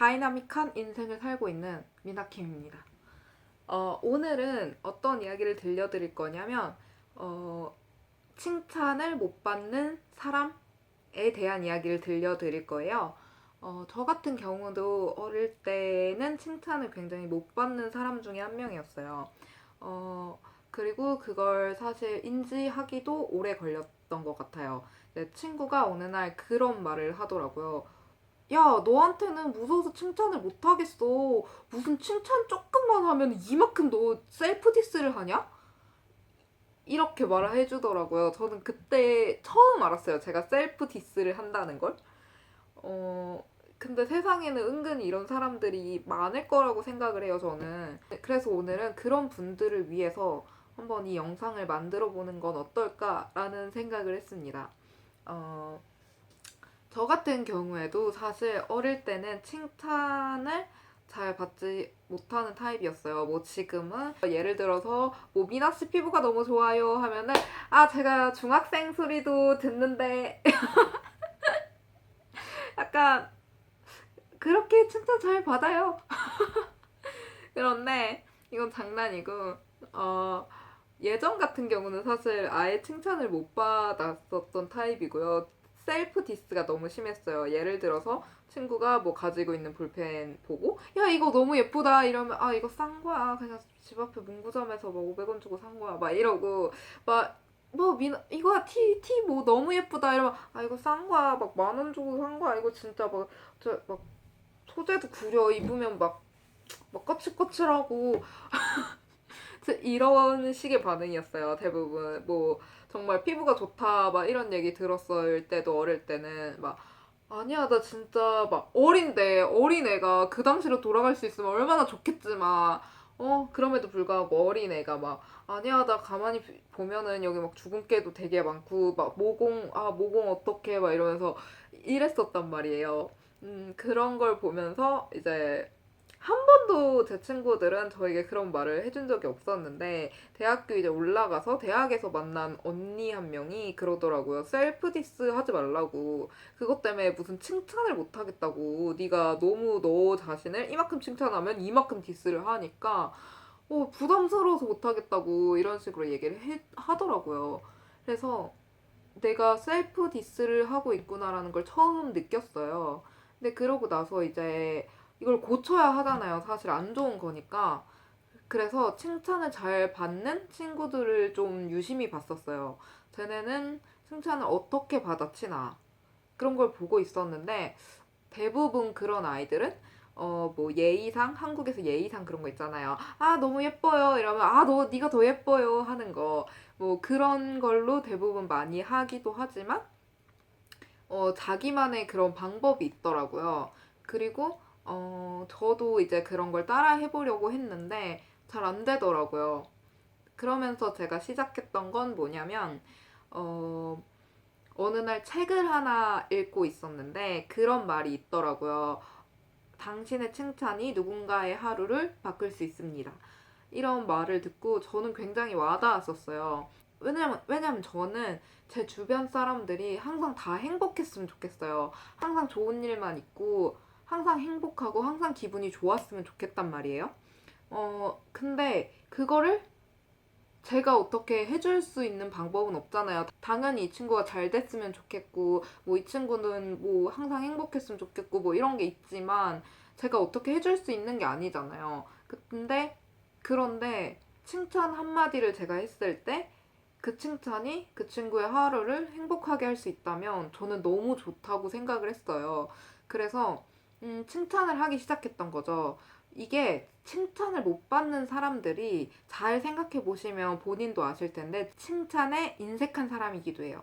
다이나믹한 인생을 살고 있는 미나킴입니다. 어, 오늘은 어떤 이야기를 들려드릴 거냐면 어, 칭찬을 못 받는 사람에 대한 이야기를 들려드릴 거예요. 어, 저 같은 경우도 어릴 때는 칭찬을 굉장히 못 받는 사람 중에 한 명이었어요. 어, 그리고 그걸 사실 인지하기도 오래 걸렸던 것 같아요. 내 친구가 어느 날 그런 말을 하더라고요. 야, 너한테는 무서워서 칭찬을 못 하겠어. 무슨 칭찬 조금만 하면 이만큼 너 셀프 디스를 하냐? 이렇게 말을 해주더라고요. 저는 그때 처음 알았어요. 제가 셀프 디스를 한다는 걸. 어, 근데 세상에는 은근히 이런 사람들이 많을 거라고 생각을 해요, 저는. 그래서 오늘은 그런 분들을 위해서 한번 이 영상을 만들어 보는 건 어떨까라는 생각을 했습니다. 어, 저 같은 경우에도 사실 어릴 때는 칭찬을 잘 받지 못하는 타입이었어요. 뭐 지금은 예를 들어서 뭐 미나 씨 피부가 너무 좋아요 하면은 아 제가 중학생 소리도 듣는데 약간 그렇게 칭찬 잘 받아요. 그런데 이건 장난이고 어 예전 같은 경우는 사실 아예 칭찬을 못 받았었던 타입이고요. 셀프 디스가 너무 심했어요. 예를 들어서 친구가 뭐 가지고 있는 볼펜 보고 야 이거 너무 예쁘다. 이러면 아 이거 싼 거야. 그냥 집 앞에 문구점에서 막 500원 주고 산 거야. 막 이러고 막뭐 미나 이거야. 티티 뭐 너무 예쁘다. 이러면 아 이거 싼 거야. 막 만 원 주고 산 거야. 이거 진짜 막 저막 소재도 구려. 입으면 막 막 거칠거칠하고 이런 식의 반응이었어요 대부분. 뭐 정말 피부가 좋다 막 이런 얘기 들었을 때도 어릴 때는 막 아니야 나 진짜 막 어린데 어린 애가 그 당시로 돌아갈 수 있으면 얼마나 좋겠지만. 어 그럼에도 불구하고 어린 애가 막 아니야 나 가만히 비- 보면은 여기 막 주근깨도 되게 많고 막 모공 아 모공 어떡해. 막 이러면서 이랬었단 말이에요. 음 그런 걸 보면서 이제 한 번도 제 친구들은 저에게 그런 말을 해준 적이 없었는데 대학교 이제 올라가서 대학에서 만난 언니 한 명이 그러더라고요. 셀프 디스 하지 말라고. 그것 때문에 무슨 칭찬을 못 하겠다고. 네가 너무 너 자신을 이만큼 칭찬하면 이만큼 디스를 하니까 어, 부담스러워서 못 하겠다고 이런 식으로 얘기를 해, 하더라고요. 그래서 내가 셀프 디스를 하고 있구나라는 걸 처음 느꼈어요. 근데 그러고 나서 이제 이걸 고쳐야 하잖아요. 사실 안 좋은 거니까. 그래서 칭찬을 잘 받는 친구들을 좀 유심히 봤었어요. 쟤네는 칭찬을 어떻게 받아치나 그런 걸 보고 있었는데 대부분 그런 아이들은 어 뭐 예의상 한국에서 예의상 그런 거 있잖아요. 아 너무 예뻐요 이러면 아 너 네가 더 예뻐요 하는 거 뭐 그런 걸로 대부분 많이 하기도 하지만 어 자기만의 그런 방법이 있더라고요. 그리고 어 저도 이제 그런 걸 따라 해보려고 했는데 잘 안 되더라고요. 그러면서 제가 시작했던 건 뭐냐면, 어, 어느 날 책을 하나 읽고 있었는데 그런 말이 있더라고요. 당신의 칭찬이 누군가의 하루를 바꿀 수 있습니다. 이런 말을 듣고 저는 굉장히 와닿았었어요. 왜냐면, 왜냐면 저는 제 주변 사람들이 항상 다 행복했으면 좋겠어요. 항상 좋은 일만 있고, 항상 행복하고, 항상 기분이 좋았으면 좋겠단 말이에요. 어, 근데 그거를 제가 어떻게 해줄 수 있는 방법은 없잖아요. 당연히 이 친구가 잘 됐으면 좋겠고, 뭐 이 친구는 뭐 항상 행복했으면 좋겠고, 뭐 이런 게 있지만, 제가 어떻게 해줄 수 있는 게 아니잖아요. 근데, 그런데 칭찬 한마디를 제가 했을 때, 그 칭찬이 그 친구의 하루를 행복하게 할 수 있다면, 저는 너무 좋다고 생각을 했어요. 그래서, 음, 칭찬을 하기 시작했던 거죠. 이게 칭찬을 못 받는 사람들이 잘 생각해 보시면 본인도 아실 텐데 칭찬에 인색한 사람이기도 해요.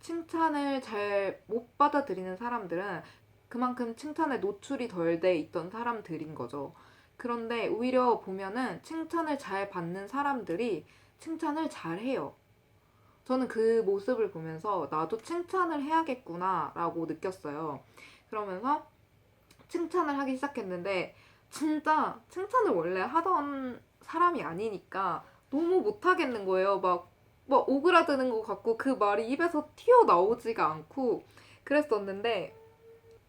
칭찬을 잘 못 받아들이는 사람들은 그만큼 칭찬에 노출이 덜 돼 있던 사람들인 거죠. 그런데 오히려 보면은 칭찬을 잘 받는 사람들이 칭찬을 잘 해요. 저는 그 모습을 보면서 나도 칭찬을 해야겠구나라고 느꼈어요. 그러면서 칭찬을 하기 시작했는데 진짜 칭찬을 원래 하던 사람이 아니니까 너무 못하겠는 거예요. 막, 막 오그라드는 것 같고 그 말이 입에서 튀어나오지가 않고 그랬었는데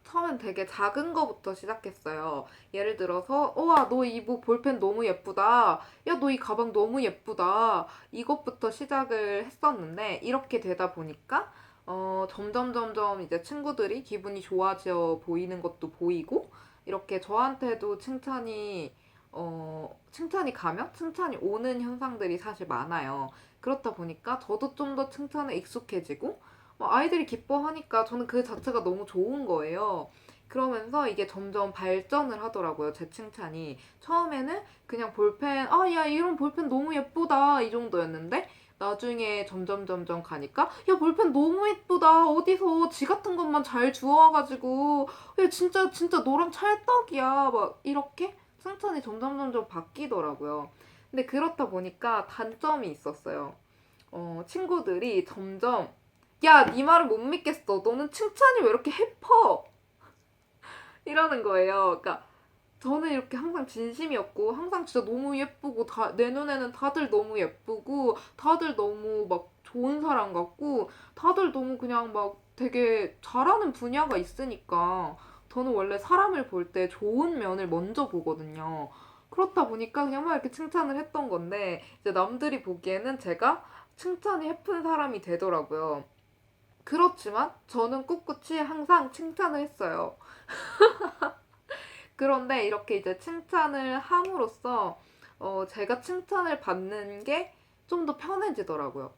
처음엔 되게 작은 거부터 시작했어요. 예를 들어서, 우와, 너 이 뭐 볼펜 너무 예쁘다. 야, 너 이 가방 너무 예쁘다. 이것부터 시작을 했었는데, 이렇게 되다 보니까, 어, 점점, 점점 이제 친구들이 기분이 좋아져 보이는 것도 보이고, 이렇게 저한테도 칭찬이, 어, 칭찬이 가면 칭찬이 오는 현상들이 사실 많아요. 그렇다 보니까 저도 좀 더 칭찬에 익숙해지고, 뭐 아이들이 기뻐하니까 저는 그 자체가 너무 좋은 거예요. 그러면서 이게 점점 발전을 하더라고요, 제 칭찬이. 처음에는 그냥 볼펜, 아, 야, 이런 볼펜 너무 예쁘다, 이 정도였는데, 나중에 점점 점점 가니까, 야, 볼펜 너무 예쁘다, 어디서 지 같은 것만 잘 주워와가지고, 야, 진짜, 진짜 너랑 찰떡이야, 막, 이렇게 칭찬이 점점 점점 바뀌더라고요. 근데 그렇다 보니까 단점이 있었어요. 어, 친구들이 점점 야, 네 말을 못 믿겠어. 너는 칭찬이 왜 이렇게 해퍼? 이러는 거예요. 그러니까 저는 이렇게 항상 진심이었고 항상 진짜 너무 예쁘고 다, 내 눈에는 다들 너무 예쁘고 다들 너무 막 좋은 사람 같고 다들 너무 그냥 막 되게 잘하는 분야가 있으니까 저는 원래 사람을 볼 때 좋은 면을 먼저 보거든요. 그렇다 보니까 그냥 막 이렇게 칭찬을 했던 건데 이제 남들이 보기에는 제가 칭찬이 해픈 사람이 되더라고요. 그렇지만 저는 꿋꿋이 항상 칭찬을 했어요. 그런데 이렇게 이제 칭찬을 함으로써 어, 제가 칭찬을 받는 게 좀 더 편해지더라고요.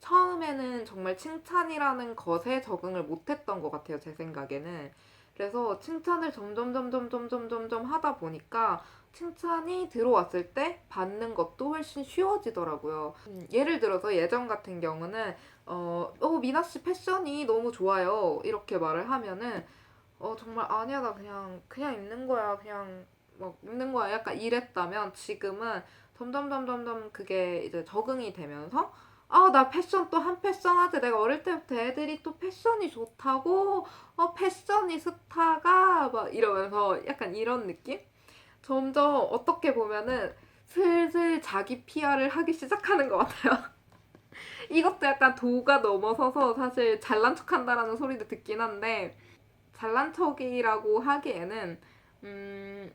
처음에는 정말 칭찬이라는 것에 적응을 못했던 것 같아요, 제 생각에는. 그래서 칭찬을 점점 점점 점점 점점 하다 보니까 칭찬이 들어왔을 때 받는 것도 훨씬 쉬워지더라고요. 음, 예를 들어서 예전 같은 경우는 어, 어, 미나 씨 패션이 너무 좋아요. 이렇게 말을 하면은, 어, 정말 아니야, 나 그냥, 그냥 입는 거야. 그냥, 막, 입는 거야. 약간 이랬다면, 지금은 점점, 점점, 점 그게 이제 적응이 되면서, 아, 나 패션 또 한 패션 하지. 내가 어릴 때부터 애들이 또 패션이 좋다고, 어, 패션이 스타가, 막 이러면서 약간 이런 느낌? 점점 어떻게 보면은 슬슬 자기 PR을 하기 시작하는 것 같아요. 이것도 약간 도가 넘어서서 사실 잘난 척 한다라는 소리도 듣긴 한데 잘난 척이라고 하기에는 음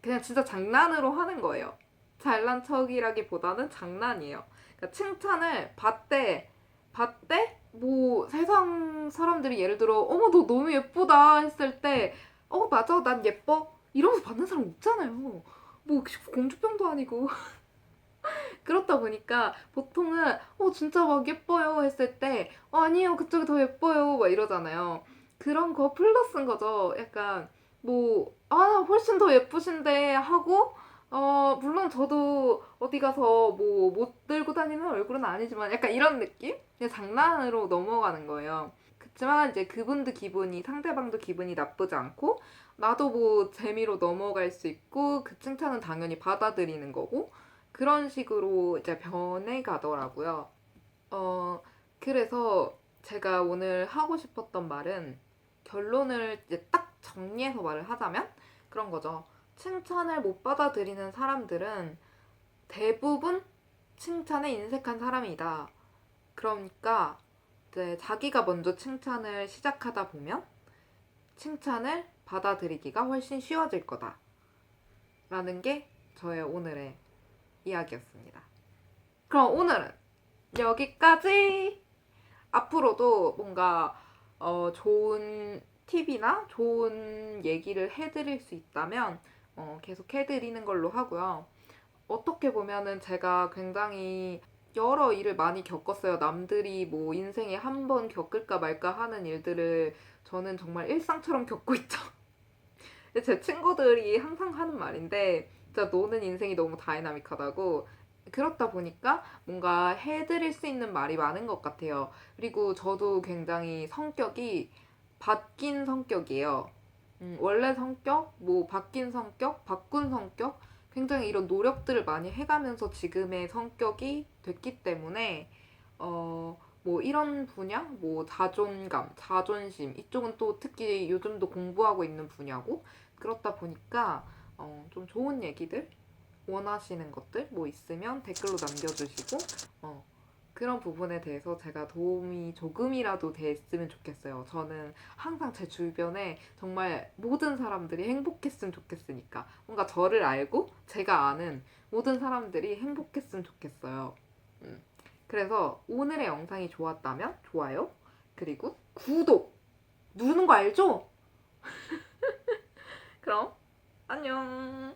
그냥 진짜 장난으로 하는 거예요. 잘난 척이라기보다는 장난이에요. 그러니까 칭찬을 받되 받되 뭐 세상 사람들이 예를 들어 어머 너 너무 예쁘다 했을 때 어 맞아 난 예뻐 이러면서 받는 사람 없잖아요. 뭐 공주병도 아니고 그렇다 보니까 보통은 어 진짜 막 예뻐요 했을 때 어, 아니에요 그쪽이 더 예뻐요 막 이러잖아요. 그런 거 플러스인 거죠. 약간 뭐 아 훨씬 더 예쁘신데 하고 어 물론 저도 어디 가서 뭐 못 들고 다니는 얼굴은 아니지만 약간 이런 느낌? 그냥 장난으로 넘어가는 거예요. 그렇지만 이제 그분도 기분이 상대방도 기분이 나쁘지 않고 나도 뭐 재미로 넘어갈 수 있고 그 칭찬은 당연히 받아들이는 거고 그런 식으로 이제 변해 가더라고요. 어, 그래서 제가 오늘 하고 싶었던 말은 결론을 이제 딱 정리해서 말을 하자면 그런 거죠. 칭찬을 못 받아들이는 사람들은 대부분 칭찬에 인색한 사람이다. 그러니까 이제 자기가 먼저 칭찬을 시작하다 보면 칭찬을 받아들이기가 훨씬 쉬워질 거다. 라는 게 저의 오늘의 이야기였습니다. 그럼 오늘은 여기까지! 앞으로도 뭔가 어, 좋은 팁이나 좋은 얘기를 해드릴 수 있다면 어, 계속 해드리는 걸로 하고요. 어떻게 보면은 제가 굉장히 여러 일을 많이 겪었어요. 남들이 뭐 인생에 한 번 겪을까 말까 하는 일들을 저는 정말 일상처럼 겪고 있죠. 제 친구들이 항상 하는 말인데 진짜 노는 인생이 너무 다이나믹하다고 그렇다 보니까 뭔가 해드릴 수 있는 말이 많은 것 같아요. 그리고 저도 굉장히 성격이 바뀐 성격이에요. 음, 원래 성격, 뭐 바뀐 성격, 바꾼 성격, 굉장히 이런 노력들을 많이 해가면서 지금의 성격이 됐기 때문에 어, 뭐 이런 분야, 뭐 자존감, 자존심 이쪽은 또 특히 요즘도 공부하고 있는 분야고 그렇다 보니까 어, 좀 좋은 얘기들 원하시는 것들 뭐 있으면 댓글로 남겨주시고 어, 그런 부분에 대해서 제가 도움이 조금이라도 됐으면 좋겠어요. 저는 항상 제 주변에 정말 모든 사람들이 행복했으면 좋겠으니까 뭔가 저를 알고 제가 아는 모든 사람들이 행복했으면 좋겠어요. 음. 그래서 오늘의 영상이 좋았다면 좋아요 그리고 구독 누르는 거 알죠? 그럼 안녕.